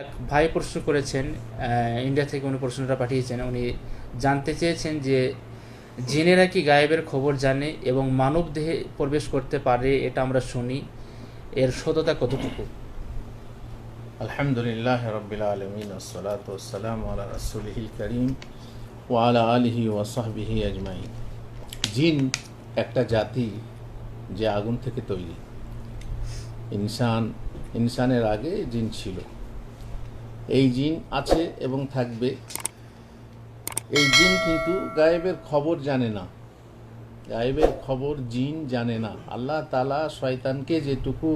এক ভাই প্রশ্ন করেছেন ইন্ডিয়া থেকে উনি প্রশ্নটা পাঠিয়েছেন। উনি জানতে চেয়েছেন যে, জিনেরা কি গায়েবের খবর জানে এবং মানব দেহে প্রবেশ করতে পারে এটা আমরা শুনি, এর সততা কতটুকু? আলহামদুলিল্লাহ রবিল আলমিন ওসালাম আলা রাসুলহিল করিম ওয়ালা আলিহি ওয়াসাহবিহি আজমাই জিন একটা জাতি যে আগুন থেকে তৈরি। ইনসান, ইনসানের আগে জিন ছিল। এই জিন আছে এবং থাকবে। এই জিন কিন্তু গায়েবের খবর জানে না। গায়েবের খবর জিন জানে না। আল্লাহ তালা শয়তানকে যেটুকু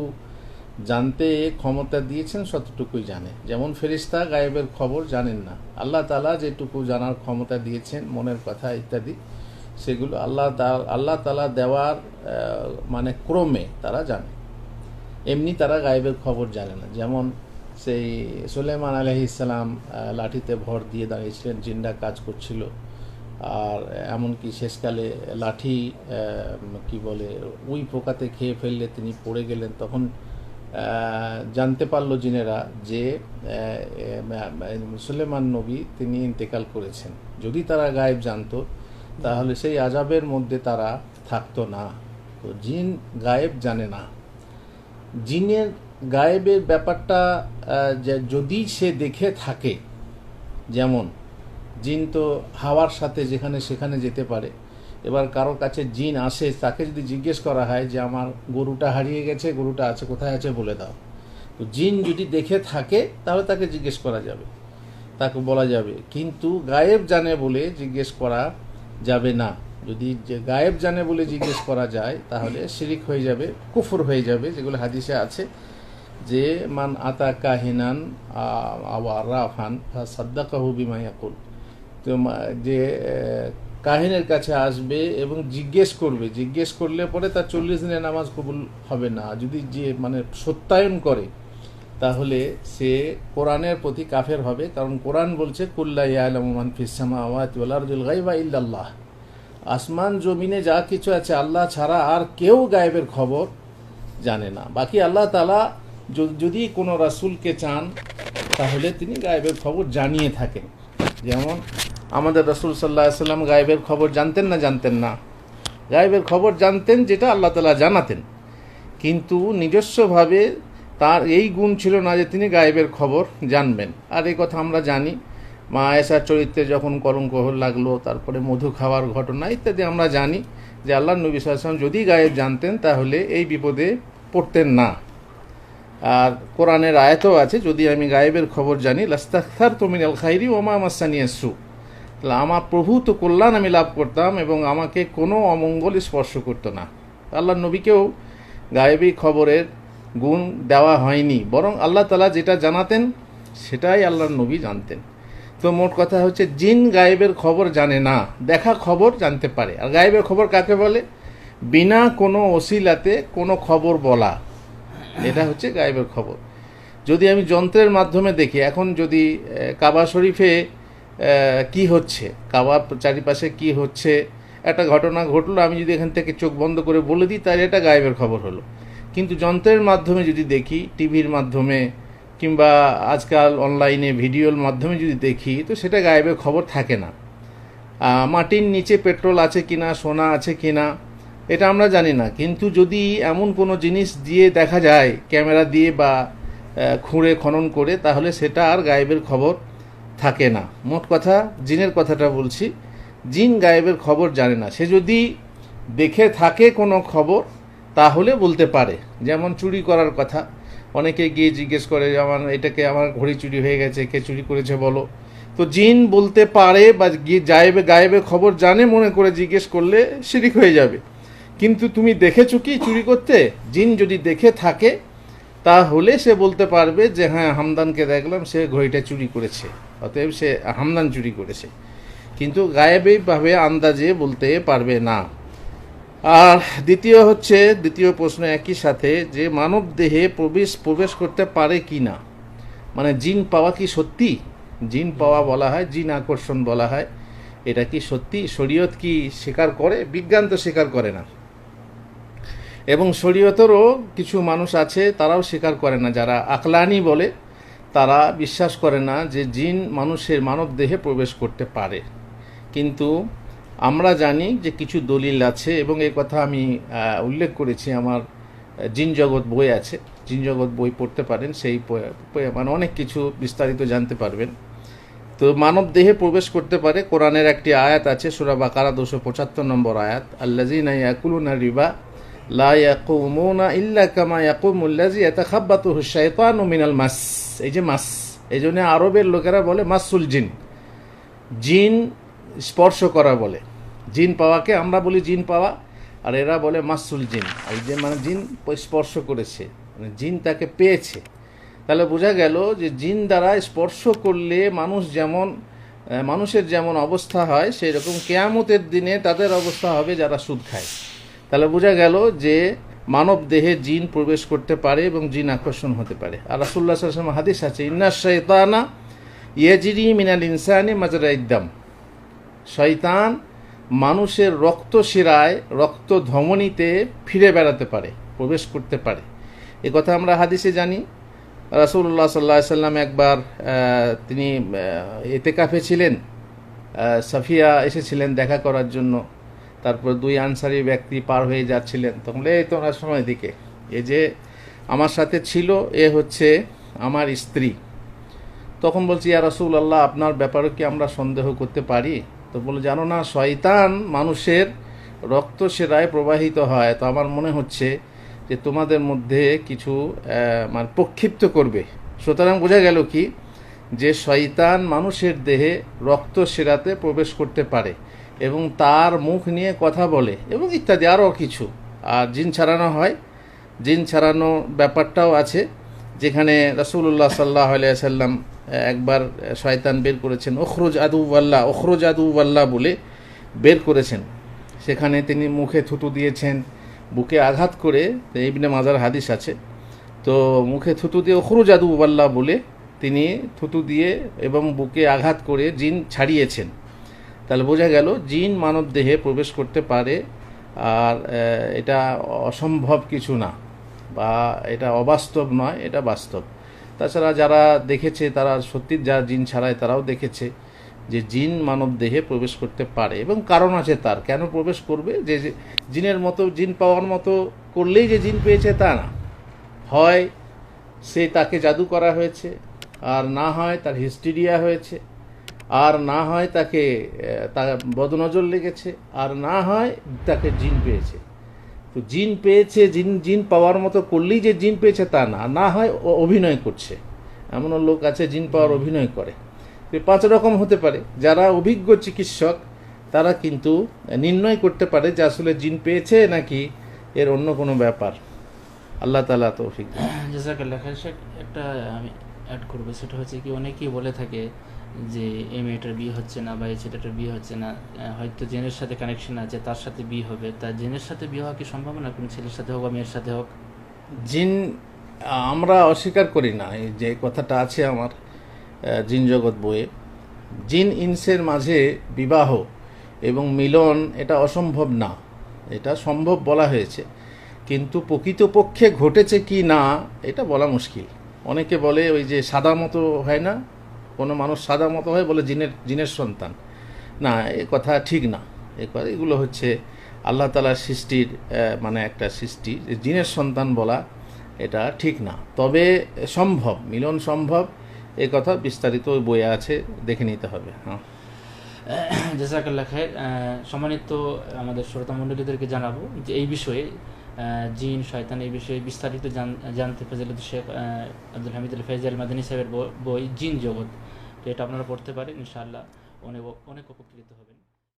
জানতে ক্ষমতা দিয়েছেন ততটুকুই জানে। যেমন ফেরিস্তা গায়েবের খবর জানেন না। আল্লাহ তালা যেটুকু জানার ক্ষমতা দিয়েছেন, মনের কথা ইত্যাদি, সেগুলো আল্লাহ আল্লাহ তালা দেওয়ার মানে ক্রমে তারা জানে। এমনি তারা গায়েবের খবর জানে না। যেমন সেই সুলেমান আলহ ইসলাম লাঠিতে ভর দিয়ে দাঁড়িয়েছিলেন জিন্ডা কাজ করছিল। আর এমনকি শেষকালে লাঠি কি বলে উই পোকাতে খেয়ে ফেললে তিনি পড়ে গেলেন। তখন জানতে পারল জিনেরা যে সুলেমান নবী তিনি ইন্তেকাল করেছেন। যদি তারা গায়েব জানতো, তাহলে সেই আজাবের মধ্যে তারা থাকতো না। তো জিন গায়েব জানে না। জিনের গায়েবের ব্যাপারটা যদি সে দেখে থাকে, যেমন জিন তো হাওয়ার সাথে যেখানে সেখানে যেতে পারে, এবার কারোর কাছে জিন আসে, তাকে যদি জিজ্ঞেস করা হয় যে আমার গরুটা হারিয়ে গেছে, গরুটা আছে, কোথায় আছে বলে দাও। তো জিন যদি দেখে থাকে, তাহলে তাকে জিজ্ঞেস করা যাবে। তাকে বলা যাবে। কিন্তু গায়েব জানে বলে জিজ্ঞেস করা যাবে না। যদি যে গায়েব জানে বলে জিজ্ঞেস করা যায়, তাহলে শিরিক হয়ে যাবে, কুফর হয়ে যাবে, যেগুলো হাদিসে আছে। যে মান আতা কাহিনান আওয়ার রাফান সাদ্দাকাহু বিমা ইয়াকুল। তো যে কাহিনের কাছে আসবে এবং জিজ্ঞেস করবে, জিজ্ঞেস করলে পরে তার চল্লিশ দিনের নামাজ কবুল হবে না। যদি যে মানে সত্যায়ন করে, তাহলে সে কোরআনের প্রতি কাফের হবে। কারণ কোরআন বলছে কুল্লা ইয়ালামান ফিসামা আওয়াত ওয়ালারদুল গাইবা ইল্লাল্লাহ। আসমান, জমিনে যা কিছু আছে, আল্লাহ ছাড়া আর কেউ গায়েবের খবর জানে না। বাকি আল্লাহ তালা যদি কোনো রাসূলকে চান, তাহলে তিনি গায়েবের খবর জানিয়ে থাকেন। যেমন, আমাদের রসুল সাল্লাহ সাল্লাম গায়েবের খবর জানতেন না জানতেন না। গায়েবের খবর জানতেন, যেটা আল্লাহ তালা জানাতেন। কিন্তু নিজস্বভাবে তার এই গুণ ছিল না যে তিনি গায়েবের খবর জানবেন। আর এই কথা আমরা জানি, মা আয়েশার চরিত্রে যখন কলঙ্ক লাগল, তারপরে মধু খাওয়ার ঘটনা ইত্যাদি আমরা জানি যে আল্লাহ নবী সাল্লাম যদি গায়েব জানতেন, তাহলে এই বিপদে পড়তেন না। আর কোরআনের আয়তও আছে, যদি আমি গায়েবের খবর জানি লাস্তাখার তুমিন আল খাইরি ওমা মাসানিয়াসু তাহলে আমার প্রভু তো কল্যাণ আমি লাভ করতাম এবং আমাকে কোনো অমঙ্গল স্পর্শ করতো না। আল্লাহ নবীকেও গায়েবী খবরের গুণ দেওয়া হয়নি, বরং আল্লাহ তালা যেটা জানাতেন, সেটাই আল্লাহর নবী জানতেন। তো মোট কথা হচ্ছে, জিন গায়েবের খবর জানে না, দেখা খবর জানতে পারে। আর গায়েবের খবর কাকে বলে? বিনা কোনো ওসিলাতে কোনো খবর বলা। এটা হচ্ছে গায়েবের খবর। যদি আমি যন্ত্রের মাধ্যমে দেখি, এখন যদি কাবা শরীফে কি হচ্ছে, কাবা চারিপাশে কি হচ্ছে, একটা ঘটনা ঘটলো, আমি যদি এখান থেকে চোখ বন্ধ করে বলে দিই, তাহলে এটা গায়েবের খবর হলো। কিন্তু যন্ত্রের মাধ্যমে যদি দেখি, টিভির মাধ্যমে, কিংবা আজকাল অনলাইনে ভিডিওর মাধ্যমে যদি দেখি, তো সেটা গায়েবের খবর থাকে না। মাটির নিচে পেট্রোল আছে কিনা, সোনা আছে কিনা এটা আমরা জানি না। কিন্তু যদি এমন কোনো জিনিস দিয়ে দেখা যায়, ক্যামেরা দিয়ে বা খুঁড়ে খনন করে, তাহলে সেটা আর গায়েবের খবর থাকে না। মোট কথা, জিনের কথাটা বলছি, জিন গায়েবের খবর জানে না। সে যদি দেখে থাকে কোনো খবর, তাহলে বলতে পারে। যেমন চুরি করার কথা। অনেকে গিয়ে জিজ্ঞেস করে, আমার, এটাকে আমার ঘড়ি চুরি হয়ে গেছে, কে চুরি করেছে বলো? তো জিন বলতে পারে বা গিয়ে গায়েবে গায়েবে খবর জানে, মনে করে জিজ্ঞেস করলে শিরিক হয়ে যাবে। কিন্তু তুমি দেখেছ কি চুরি করতে? জিন যদি দেখে থাকে, তাহলে সে বলতে পারবে যে হ্যাঁ হামদানকে দেখলাম, সে ঘড়িটা চুরি করেছে। অতএব সে হামদান চুরি করেছে। কিন্তু গায়েবেভাবে আন্দাজে বলতে পারবে না। আর দ্বিতীয় হচ্ছে, দ্বিতীয় প্রশ্ন একই সাথে, যে মানব দেহে প্রবেশ প্রবেশ করতে পারে কি না? মানে জিন পাওয়া কি সত্যি? জিন পাওয়া বলা হয়, জিন আকর্ষণ বলা হয়। এটা কি সত্যি? শরীয়ত কি স্বীকার করে? বিজ্ঞান তো স্বীকার করে না। এবং শরীয়তেরও কিছু মানুষ আছে, তারাও স্বীকার করে না। যারা আকলানি বলে, তারা বিশ্বাস করে না যে জিন মানুষের মানব দেহে প্রবেশ করতে পারে। কিন্তু আমরা জানি যে কিছু দলিল আছে এবং এই কথা আমি উল্লেখ করেছি, আমার জিন জগৎ বই আছে। জিন জগৎ বই পড়তে পারেন, সেই মানে অনেক কিছু বিস্তারিত জানতে পারবেন। তো মানব দেহে প্রবেশ করতে পারে, কোরআনের একটি আয়াত আছে, সুরা বাকারা দুশো পঁচাত্তর নম্বর আয়াত আল্লাজিনা রিবা এই যে এই আরবের লোকেরা বলে মাসুল জিন। জিন স্পর্শ করা বলে। জিন পাওয়াকে আমরা বলি জিন পাওয়া, আর এরা বলে মাসুল জিন। এই যে মানে জিন স্পর্শ করেছে মানে জিন তাকে পেয়েছে। তাহলে বোঝা গেল যে জিন দ্বারা স্পর্শ করলে মানুষ যেমন মানুষের যেমন অবস্থা হয় সেই রকম কেয়ামতের দিনে তাদের অবস্থা হবে যারা সুদ খায়। তাহলে বোঝা গেল যে মানব দেহে জিন প্রবেশ করতে পারে এবং জিন আকর্ষণ হতে পারে। আর রাসুল্লাহ সাল্লাম হাদিস আছে ইন্না শৈতানা ইয়েজিরি মিনাল ইনসানি মাজরা ইদ্দাম শয়তান মানুষের রক্ত শিরায় রক্ত ধমনীতে ফিরে বেড়াতে পারে প্রবেশ করতে পারে। এ কথা আমরা হাদিসে জানি। রাসুল্লাহ সাল্লাহ সাল্লাম একবার তিনি আহ, এতেকাফে ছিলেন সাফিয়া এসেছিলেন দেখা করার জন্য। তারপর দুই আনসারি ব্যক্তি পার হয়ে যাচ্ছিলেন। তখন এই তোমার সময় দিকে। এ যে আমার সাথে ছিল, এ হচ্ছে আমার স্ত্রী। তখন বলছি, ইয়া রসুল আল্লাহ আপনার ব্যাপারে কি আমরা সন্দেহ করতে পারি? তো বলে, জানো না, শয়তান মানুষের রক্ত সেরায় প্রবাহিত হয়। তো আমার মনে হচ্ছে যে তোমাদের মধ্যে কিছু মানে প্রক্ষিপ্ত করবে। সুতরাং বোঝা গেল কি? যে শয়তান মানুষের দেহে রক্ত সেরাতে প্রবেশ করতে পারে। এবং তার মুখ নিয়ে কথা বলে এবং ইত্যাদি আরও কিছু। আর জিন ছাড়ানো হয়। জিন ছাড়ানো ব্যাপারটাও আছে। যেখানে রাসূলুল্লাহ সাল্লাহ সাল্লাম একবার শয়তান বের করেছেন। ওখরুজ আদুওয়াল্লাহ ওখরুজ আদুওয়াল্লাহ বলে বের করেছেন। সেখানে তিনি মুখে থুতু দিয়েছেন, বুকে আঘাত করে। ইবনে মাজার হাদিস আছে। তো মুখে থুতু দিয়ে ওখরুজ আদুওয়াল্লাহ বলে তিনি থুতু দিয়ে এবং বুকে আঘাত করে জিন ছাড়িয়েছেন। তাহলে বোঝা গেল জিন মানব দেহে প্রবেশ করতে পারে আর এটা অসম্ভব কিছু না বা এটা অবাস্তব নয়, এটা বাস্তব। তাছাড়া যারা দেখেছে, তারা সত্যি যা জিন ছাড়ায় তারাও দেখেছে যে জিন মানব দেহে প্রবেশ করতে পারে এবং কারণ আছে তার। কেন প্রবেশ করবে? যে জিনের মতো, জিন পাওয়ার মতো করলেই যে জিন পেয়েছে তা না। হয় সে তাকে জাদু করা হয়েছে, আর না হয় তার হিস্টিরিয়া হয়েছে। আর না হয় তাকে তার বদনজর লেগেছে আর না হয় তাকে জিন পেয়েছে। তো জিন পেয়েছে জিন জিন পাওয়ার মতো করলেই যে জিন পেয়েছে তা না না হয় অভিনয় করছে। এমনও লোক আছে জিন পাওয়ার অভিনয় করে। তো পাঁচ রকম হতে পারে। যারা অভিজ্ঞ চিকিৎসক তারা কিন্তু নির্ণয় করতে পারে যে আসলে জিন পেয়েছে নাকি এর অন্য কোনো ব্যাপার। আল্লাহ তালা তৌফিক। জাজাকাল্লাহ খায়ের একটা আমি অ্যাড করব। সেটা হচ্ছে কি অনেকেই বলে থাকে যে এই মেয়েটার বিয়ে হচ্ছে না বা এই ছেলেটার বিয়ে হচ্ছে না হয়তো জেনের সাথে কানেকশন আছে, তার সাথে বিয়ে হবে। তা জেনের সাথে বিয়ে হওয়া কি সম্ভব না? কোনো ছেলের সাথে হোক বা মেয়ের সাথে হোক? জিন আমরা অস্বীকার করি না। এই যে কথাটা আছে আমার জিন জগৎ বইয়ে। জিন ইনসের মাঝে বিবাহ এবং মিলন, এটা অসম্ভব না। এটা সম্ভব বলা হয়েছে। কিন্তু প্রকৃতপক্ষে ঘটেছে কি না, এটা বলা মুশকিল। অনেকে বলে ওই যে সাদা মতো হয় না? কোনো মানুষ সাদা মতো হয় বলে জিনের জিনের সন্তান। না, এ কথা ঠিক না। এগুলো হচ্ছে আল্লাহ তালার সৃষ্টির মানে একটা সৃষ্টি। জিনের সন্তান বলা এটা ঠিক না। তবে সম্ভব, মিলন সম্ভব, এ কথা বিস্তারিত বইয়ে আছে, দেখে নিতে হবে। হ্যাঁ। জাজাকাল্লাহ খায়ের সম্মানিত আমাদের শ্রোতা মণ্ডলীদেরকে জানাব যে এই বিষয়ে জিন, শয়তান এই বিষয়ে বিস্তারিত জান- জানতে ফেজিলত শেখ আব্দুল হামিদ আল ফেজাল মাদানী সাহেবের বই- জিন জগৎ। তো এটা আপনারা পড়তে পারেন, ইনশাআল্লাহ। অনেক অনেক উপকৃত হবেন।